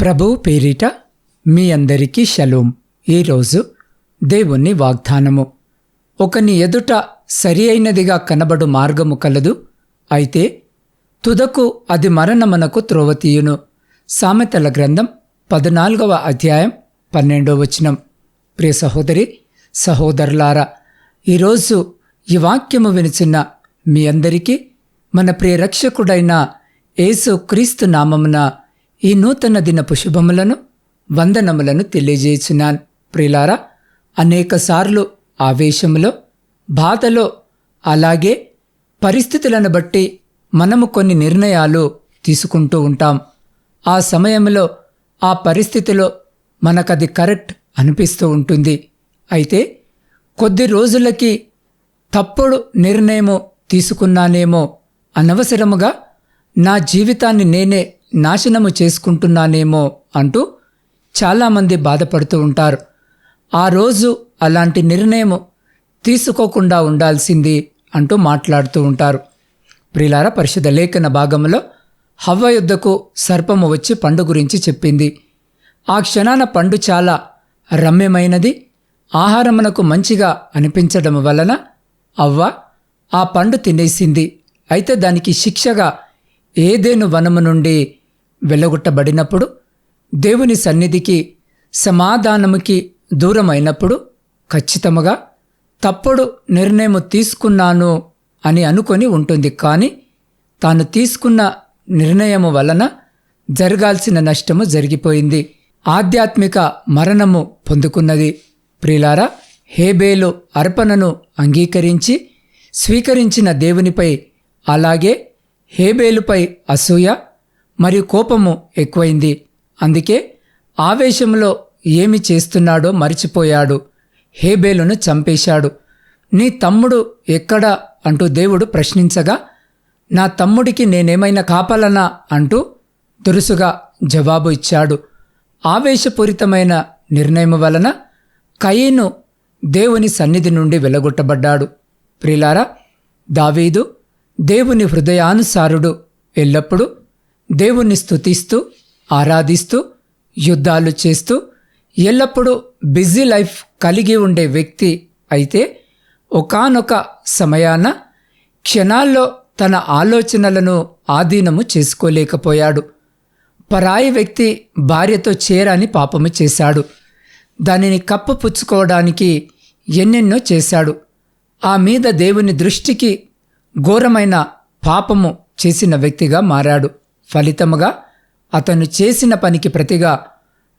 ప్రభువు పేరిట మీ అందరికీ షలోం. ఈరోజు దేవుని వాగ్దానము. ఒకని ఎదుట సరి అయినదిగా కనబడు మార్గము కలదు. అయితే తుదకు అది మరణమునకు త్రోవతీయును సామెతల గ్రంథం పద్నాలుగవ అధ్యాయం పన్నెండవ వచనం. ప్రియ సహోదరి సహోదరులారా ఈరోజు ఈ వాక్యము వినిచిన మీ అందరికీ మన ప్రియ రక్షకుడైన యేసు క్రీస్తు నామమున ఈ నూతన దినపు శుభములను వందనములను తెలియజేయుచున్నాను. ప్రిలారా అనేకసార్లు ఆవేశంలో ఆవేశములో బాధలో అలాగే పరిస్థితులను బట్టి మనము కొన్ని నిర్ణయాలు తీసుకుంటూ ఉంటాం. ఆ సమయంలో ఆ పరిస్థితిలో మనకది కరెక్ట్ అనిపిస్తూ ఉంటుంది. అయితే కొద్ది రోజులకి తప్పుడు నిర్ణయము తీసుకున్నానేమో అనవసరముగా నా జీవితాన్ని నేనే నాశనము చేసుకుంటున్నానేమో అంటూ చాలామంది బాధపడుతూ ఉంటారు. ఆ రోజు అలాంటి నిర్ణయం తీసుకోకుండా ఉండాల్సింది అంటూ మాట్లాడుతూ ఉంటారు. ప్రిలార పరిషద లేఖన భాగంలో హవ్వ యుద్ధకు సర్పము వచ్చి పండు గురించి చెప్పింది. ఆ క్షణాన పండు చాలా రమ్యమైనది ఆహారమునకు మంచిగా అనిపించడం వలన అవ్వ ఆ పండు తినేసింది. అయితే దానికి శిక్షగా ఏదేను వనము నుండి వెళ్ళగొట్టబడినప్పుడు దేవుని సన్నిధికి సమాధానముకి దూరమైనప్పుడు ఖచ్చితముగా తప్పుడు నిర్ణయం తీసుకున్నాను అని అనుకొని ఉంటుంది. కానీ తాను తీసుకున్న నిర్ణయము వలన జరగాల్సిన నష్టము జరిగిపోయింది. ఆధ్యాత్మిక మరణము పొందుకున్నది. ప్రిలారా హేబేలు అర్పణను అంగీకరించి స్వీకరించిన దేవునిపై అలాగే హేబేలుపై అసూయ మరియు కోపము ఎక్కువైంది. అందుకే ఆవేశంలో ఏమి చేస్తున్నాడో మరిచిపోయాడు. హేబేలును చంపేశాడు. నీ తమ్ముడు ఎక్కడా? అంటూ దేవుడు ప్రశ్నించగా నా తమ్ముడికి నేనేమైనా కాపాలనా? అంటూ దురుసుగా జవాబు ఇచ్చాడు. ఆవేశపూరితమైన నిర్ణయం వలన కయీను దేవుని సన్నిధి నుండి వెలగొట్టబడ్డాడు. ప్రిలారా దావీదు దేవుని హృదయానుసారుడు ఎల్లప్పుడూ దేవుణ్ణి స్థుతిస్తూ ఆరాధిస్తూ యుద్ధాలు చేస్తూ ఎల్లప్పుడూ బిజీ లైఫ్ కలిగి ఉండే వ్యక్తి అయితే ఒకానొక సమయాన క్షణాల్లో తన ఆలోచనలను ఆధీనము చేసుకోలేకపోయాడు. పరాయి వ్యక్తి భార్యతో చేరాని పాపము చేశాడు. దానిని కప్పపుచ్చుకోవడానికి ఎన్నెన్నో చేశాడు. ఆ మీద దేవుని దృష్టికి ఘోరమైన పాపము చేసిన వ్యక్తిగా మారాడు. ఫలితముగా అతను చేసిన పనికి ప్రతిగా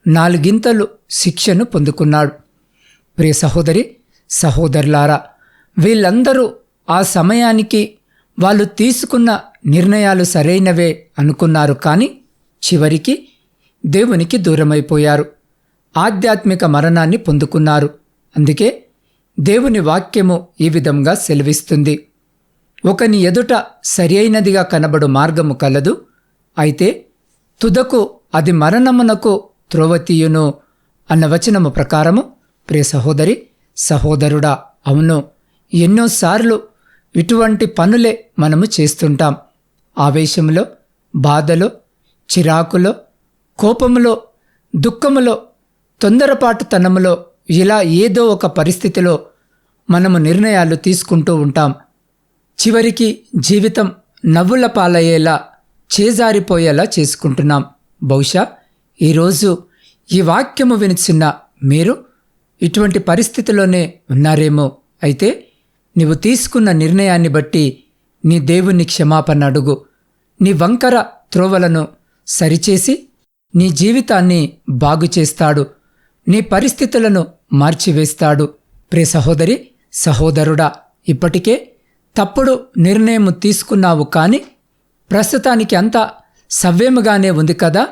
నాలుగింతలు శిక్షను పొందుకున్నాడు. ప్రియ సహోదరి సహోదరులారా వీళ్ళందరూ ఆ సమయానికి వాళ్ళు తీసుకున్న నిర్ణయాలు సరైనవే అనుకున్నారు కానీ చివరికి దేవునికి దూరమైపోయారు. ఆధ్యాత్మిక మరణాన్ని పొందుకున్నారు. అందుకే దేవుని వాక్యము ఈ విధంగా సెలవిస్తుంది. ఒకని ఎదుట సరి అయినదిగా కనబడు మార్గము కలదు అయితే తుదకు అది మరణమునకు త్రోవతీయును అన్న వచనము ప్రకారము ప్రియ సహోదరి సహోదరుడా అవును ఎన్నోసార్లు ఇటువంటి పనులే మనము చేస్తుంటాం. ఆవేశంలో బాధలో చిరాకులో కోపములో దుఃఖములో తొందరపాటుతనములో ఇలా ఏదో ఒక పరిస్థితిలో మనము నిర్ణయాలు తీసుకుంటూ ఉంటాం. చివరికి జీవితం నవ్వుల పాలయ్యేలా చేజారిపోయేలా చేసుకుంటున్నాం. బహుశా ఈరోజు ఈ వాక్యము వినిచిన్న మీరు ఇటువంటి పరిస్థితిలోనే ఉన్నారేమో. అయితే నీవు తీసుకున్న నిర్ణయాన్ని బట్టి నీ దేవుని క్షమాపణ అడుగు. నీ వంకర త్రోవలను సరిచేసి నీ జీవితాన్ని బాగు చేస్తాడు. నీ పరిస్థితులను మార్చివేస్తాడు. ప్రే సహోదరి సహోదరుడా ఇప్పటికే తప్పుడు నిర్ణయం తీసుకున్నావు కానీ ప్రస్తుతానికి అంతా సవ్యముగానే ఉంది కదా?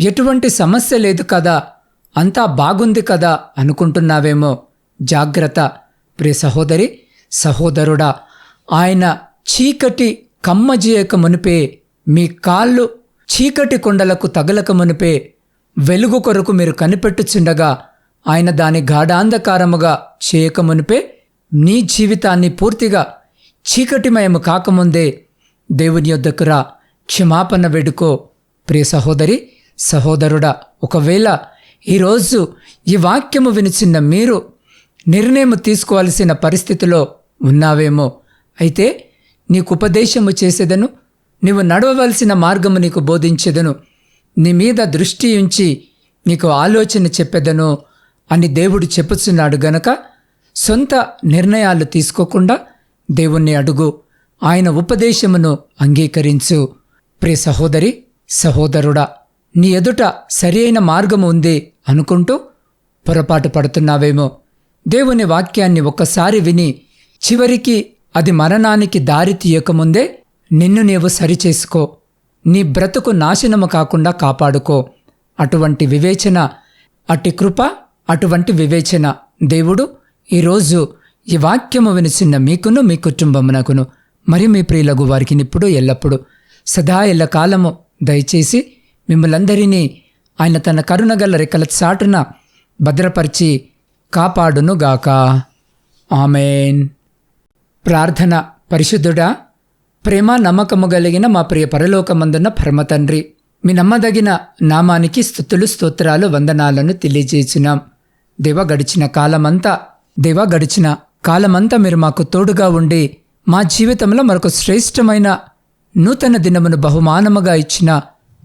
ఎటువంటి సమస్య లేదు కదా? అంతా బాగుంది కదా అనుకుంటున్నావేమో? జాగ్రత్త. ప్రియ సహోదరి సహోదరుడా ఆయన చీకటి కమ్మజీయక మునిపే మీ కాళ్ళు చీకటి కొండలకు తగలక మునిపే వెలుగు కొరకు మీరు కనిపెట్టుచుండగా ఆయన దాని గాఢాంధకారముగా చేయక మునిపే నీ జీవితాన్ని పూర్తిగా చీకటిమయము కాకముందే దేవుని యొద్దకు రా. క్షమాపణ వేడుకో. ప్రియ సహోదరి సహోదరుడా ఒకవేళ ఈరోజు ఈ వాక్యము వినిచిన్న మీరు నిర్ణయం తీసుకోవాల్సిన పరిస్థితిలో ఉన్నావేమో అయితే నీకు ఉపదేశము చేసేదను నీవు నడవవలసిన మార్గము నీకు బోధించేదను నీ మీద దృష్టి ఉంచి నీకు ఆలోచన చెప్పేదను అని దేవుడు చెప్పుచున్నాడు గనక సొంత నిర్ణయాలు తీసుకోకుండా దేవుణ్ణి అడుగు. ఆయన ఉపదేశమును అంగీకరించు. ప్రియ సహోదరి సహోదరుడా నీ ఎదుట సరియైన మార్గము ఉంది అనుకుంటూ పొరపాటు పడుతున్నావేమో. దేవుని వాక్యాన్ని ఒక్కసారి విని చివరికి అది మరణానికి దారి తీయకముందే నిన్ను నీవు సరిచేసుకో. నీ బ్రతుకు నాశనము కాకుండా కాపాడుకో. అటువంటి వివేచన అట్టి కృప అటువంటి వివేచన దేవుడు ఈరోజు ఈ వాక్యము వినిచిన్న మీకును మీ కుటుంబమునకును మరి మీ ప్రియులగు వారికి ఇప్పుడు ఎల్లప్పుడు. సదా ఎల్ల కాలము దయచేసి మిమ్మలందరినీ ఆయన తన కరుణగల రెక్కల చాటున భద్రపరిచి కాపాడునుగాక. ఆమెన్. ప్రార్థన పరిశుద్ధుడా ప్రేమ నమ్మకము కలిగిన మా ప్రియ పరలోకమందున్న పరమతండ్రి మీ నమ్మదగిన నామానికి స్థుతులు స్తోత్రాలు వందనాలను తెలియజేసినాం దేవ గడిచిన కాలమంతా దేవ గడిచిన కాలమంతా మీరు మాకు తోడుగా ఉండి మా జీవితంలో మరొక శ్రేష్టమైన నూతన దినమును బహుమానముగా ఇచ్చిన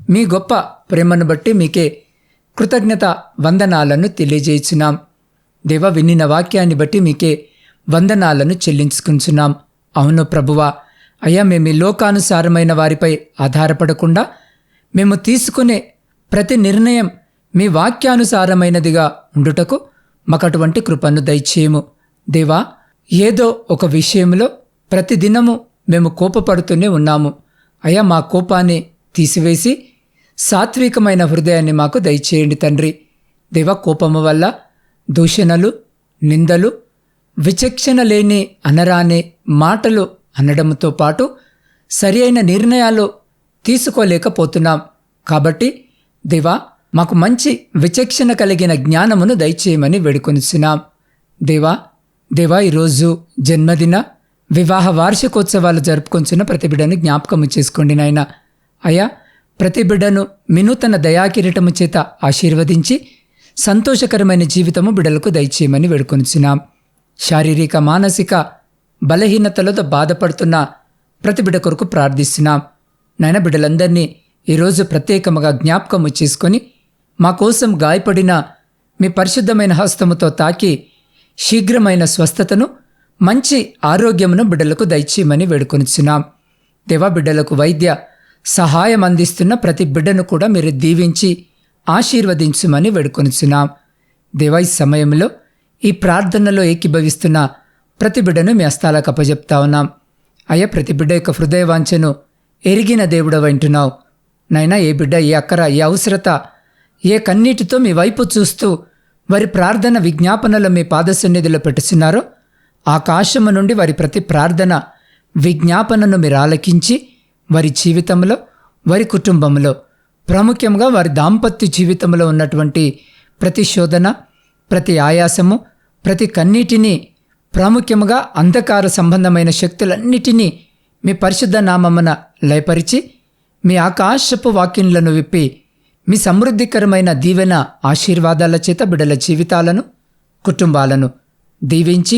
మీ గొప్ప ప్రేమను బట్టి మీకే కృతజ్ఞత వందనాలను తెలియజేయించున్నాం దేవ వినిన వాక్యాన్ని బట్టి మీకే వందనాలను చెల్లించుకుంటున్నాం. అవును ప్రభువా అయ్యా మేము లోకానుసారమైన వారిపై ఆధారపడకుండా మేము తీసుకునే ప్రతి నిర్ణయం మీ వాక్యానుసారమైనదిగా ఉండుటకు మాకు అటువంటి కృపను దయచేయము. దేవా ఏదో ఒక విషయంలో ప్రతిదినము మేము కోపపడుతూనే ఉన్నాము. అయ్యా మా కోపాన్ని తీసివేసి సాత్వికమైన హృదయాన్ని మాకు దయచేయండి తండ్రి. దేవ కోపము వల్ల దూషణలు నిందలు విచక్షణ లేని అనరాని మాటలు అనడంతో పాటు సరి అయిన నిర్ణయాలు తీసుకోలేకపోతున్నాం. కాబట్టి దేవా మాకు మంచి విచక్షణ కలిగిన జ్ఞానమును దయచేయమని వేడుకొనిస్తున్నాం దేవా దేవా ఈరోజు జన్మదిన వివాహ వార్షికోత్సవాలు జరుపుకొంచున్న ప్రతి బిడ్డను జ్ఞాపకము చేసుకోండి నాయన. అయ్యా ప్రతి బిడ్డను మినూతన దయాకిరీటము చేత ఆశీర్వదించి సంతోషకరమైన జీవితము బిడ్డలకు దయచేయమని వేడుకొనిచున్నాం. శారీరక మానసిక బలహీనతలతో బాధపడుతున్న ప్రతిబిడ కొరకు ప్రార్థిస్తున్నాం. నాయన బిడ్డలందరినీ ఈరోజు ప్రత్యేకముగా జ్ఞాపకము చేసుకొని మా కోసం గాయపడిన మీ పరిశుద్ధమైన హస్తముతో తాకి శీఘ్రమైన స్వస్థతను మంచి ఆరోగ్యమును బిడ్డలకు దయచేయమని వేడుకొనిచున్నాం. దేవా బిడ్డలకు వైద్య సహాయం అందిస్తున్న ప్రతి బిడ్డను కూడా మీరు దీవించి ఆశీర్వదించుమని వేడుకొనిచున్నాం. దేవా ఈ సమయంలో ఈ ప్రార్థనలో ఏకీభవిస్తున్న ప్రతి బిడ్డను మీ అస్తాలకు అప్పజెప్తా ఉన్నాం. అయ్యా ప్రతి బిడ్డ యొక్క హృదయవాంఛను ఎరిగిన దేవుడ వింటున్నావు నైనా ఏ బిడ్డ ఏ అక్కర ఏ అవసరత ఏ కన్నీటితో మీ వైపు చూస్తూ వారి ప్రార్థన విజ్ఞాపనలు మీ పాద సన్నిధిలో పెట్టుచున్నారో ఆకాశము నుండి వారి ప్రతి ప్రార్థన విజ్ఞాపనను మీరు ఆలకించి వారి జీవితంలో వారి కుటుంబంలో ప్రాముఖ్యంగా వారి దాంపత్య జీవితంలో ఉన్నటువంటి ప్రతి శోధన ప్రతి ఆయాసము ప్రతి కన్నీటిని ప్రాముఖ్యముగా అంధకార సంబంధమైన శక్తులన్నిటినీ మీ పరిశుద్ధ నామమున లయపరిచి మీ ఆకాశపు వాక్యంలను విప్పి మీ సమృద్ధికరమైన దీవెన ఆశీర్వాదాల చేత బిడల జీవితాలను కుటుంబాలను దీవించి